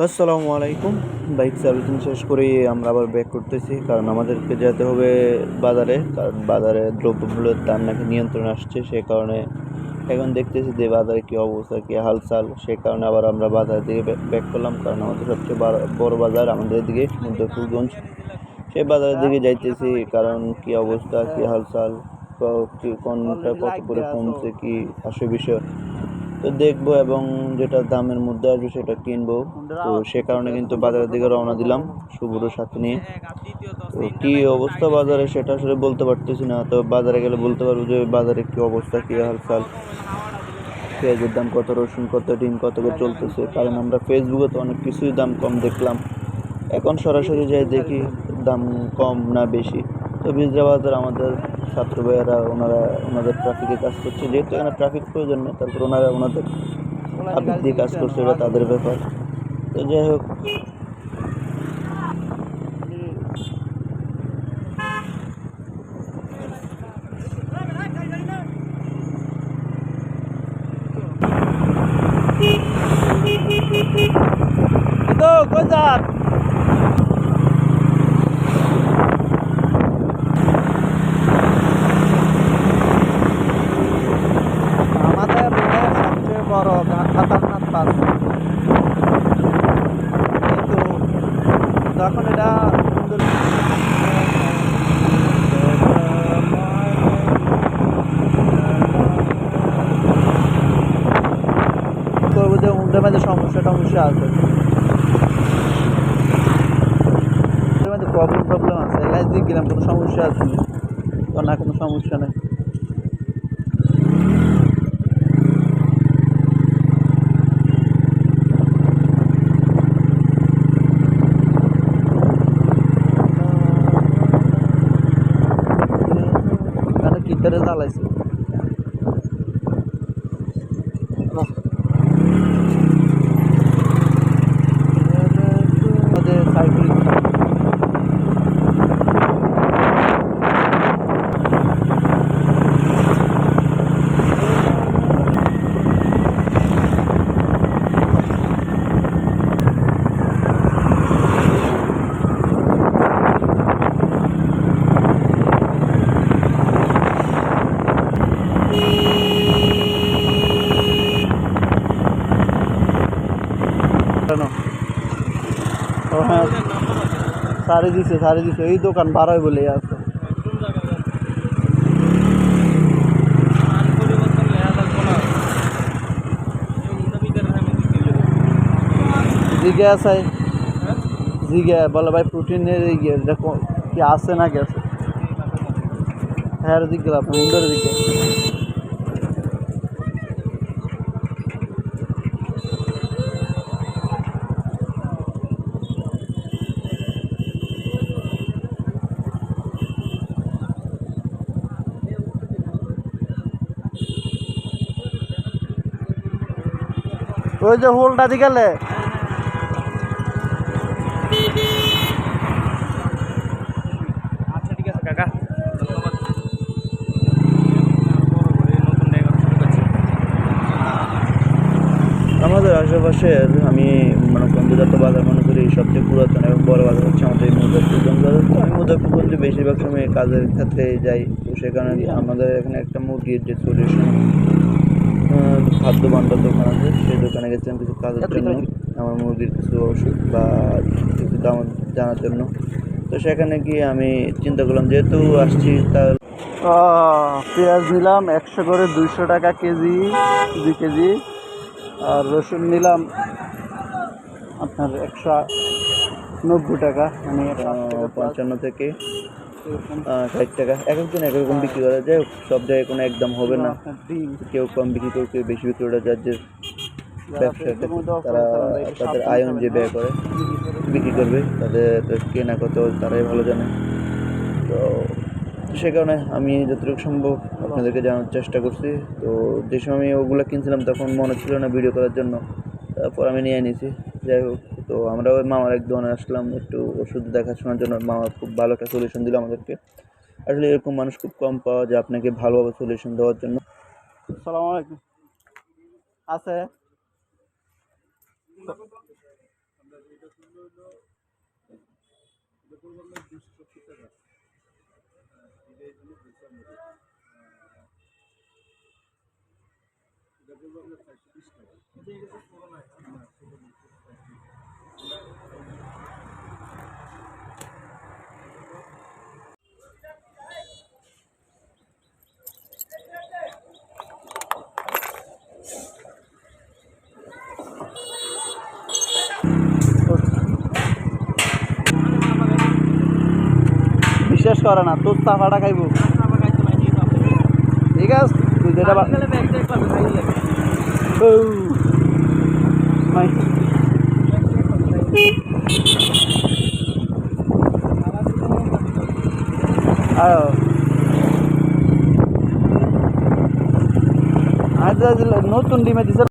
আসসালামু আলাইকুম। Bike servicing শেষ করেই আমরা আবার ব্যাক করতেছি, কারণ আমাদেরকে যেতে হবে বাজারে, কারণ বাজারে দ্রব্যমূল্যের দাম নাকি নিয়ন্ত্রণ আসছে, সে কারণে এখন দেখতেছি যে বাজারে কী অবস্থা, কী হালচাল, সে কারণে আবার আমরা বাজারের দিকে ব্যাক করলাম, কারণ আমাদের সবচেয়ে বাড়- বাজার আমাদের এদিকে মুদ্রপুরগঞ্জ সেই বাজারের দিকে যাইতেছি, কারণ কী অবস্থা, কী হালচাল কোনটা কত করে কমছে, কী আসে বিষয়। তো দেখব এবং যেটা দামের মধ্যে আসবে সেটা কিনবো। তো সে কারণে কিন্তু বাজারের দিকে রওনা দিলাম শুভ্র সাথে নিয়ে। তো কি অবস্থা বাজারে সেটা আসলে বলতে পারতেছি না। তো বাজারে গেলে বলতে পারব যে বাজারে কি অবস্থা, কি হালচাল? পেঁয়াজের দাম কত, রসুন কত, ডিম কত করে চলতেছে? কারণ আমরা ফেসবুকে তো অনেক কিছুই দাম কম দেখলাম। এখন সরাসরি যাই দেখি দাম কম না বেশি। বিজরা আমাদের ছাত্র ভাইয়েরা ওনারা ওনাদের ট্রাফিকে কাজ করছে। যেহেতু এখানে ট্রাফিক প্রয়োজন নেই তারপর ওনারা ওনাদের দিয়ে কাজ করছে এটা তাদের ব্যাপার। তো যাই হোক। তো কোথার আমাদের রোডের সবচেয়ে বড় গা- খাতারনাক পাস কিন্তু যখন এটা করব যে উল্টে মাঝে সমস্যা আছে। উল্টের প্রবলেম প্রবলেম আছে। কোনো সমস্যা আছে না, কোনো সমস্যা নেই। কিটারে জ্বালাইছে আমাদের সাইক্লিং কেন ও হ্যাঁ সারি দিছে সারি দিছে এই দোকান বারোয় বলে আছে জিগে আছে জিগে বলে ভাই প্রোটিনের ইয়ে দেখো কি আছে না গেছে হ্যাঁ দিক গেলাম উন্ডের দিকে ওই যে হোলটা দিকে গেলে। আচ্ছা ঠিক আছে কাকা। ধন্যবাদ। বড় করে নতুন জায়গা শুরু করছি। আমাদের আশেপাশের আমি মানে কম্পিউটার বাজার মনে করি সবচেয়ে পুরাতন এবং বড় বাজার হচ্ছে আমাদের মুজাফরগঞ্জ বাজার তো আমি মুজাফরগঞ্জে বেশিরভাগ সময় কাজের ক্ষেত্রে যাই তো সেখানে আমাদের এখানে একটা মুরগির যে সলিউশন খাদ্য ভাণ্ডার দোকান আছে। সেই দোকানে গেছিলাম কিছু কাজের জন্য। আমার মুরগির কিছু ওষুধ বা কিছু দাম জানার জন্য। তো সেখানে গিয়ে আমি চিন্তা করলাম যেহেতু আসছি তার পেঁয়াজ নিলাম একশো করে দুইশো টাকা কেজি দুই কেজি। আর রসুন নিলাম আপনার একশো নব্বই টাকা। মানে পঞ্চান্ন থেকে। ষাট টাকা। এক একজন এক রকম বিক্রি করা যায়, সব জায়গায় কোনো একদম হবে না। কেউ কম বিক্রি করে কেউ বেশি বিক্রি করে যার যে ব্যবসা তারা তাদের আয় অনুযায়ী ব্যয় করে, বিক্রি করবে। তাদের কেনা কত তারাই ভালো জানে। তো সে কারণে আমি যতটুকু সম্ভব আপনাদেরকে জানার চেষ্টা করছি। তো যে সময় আমি ওগুলো কিনছিলাম, তখন মনে ছিল না ভিডিও করার জন্য। তারপর আমি নিয়ে নিয়েছি। যাই হোক তো আমরা ওই মামার এক দোকানে আসলাম, একটু ওষুধ দেখাশোনার জন্য। মামা খুব ভালো একটা সলিউশন দিল আমাদেরকে। আসলে এরকম মানুষ খুব কম পাওয়া যায় আপনাকে ভালোভাবে সলিউশন দেওয়ার জন্য। সালাম আলাইকুম। আছে Thank আছে। বিশ্বাস করে না তোর চাপাটা খাইব। ঠিক আছে তুই যেটা নতুন ডিমে দিছে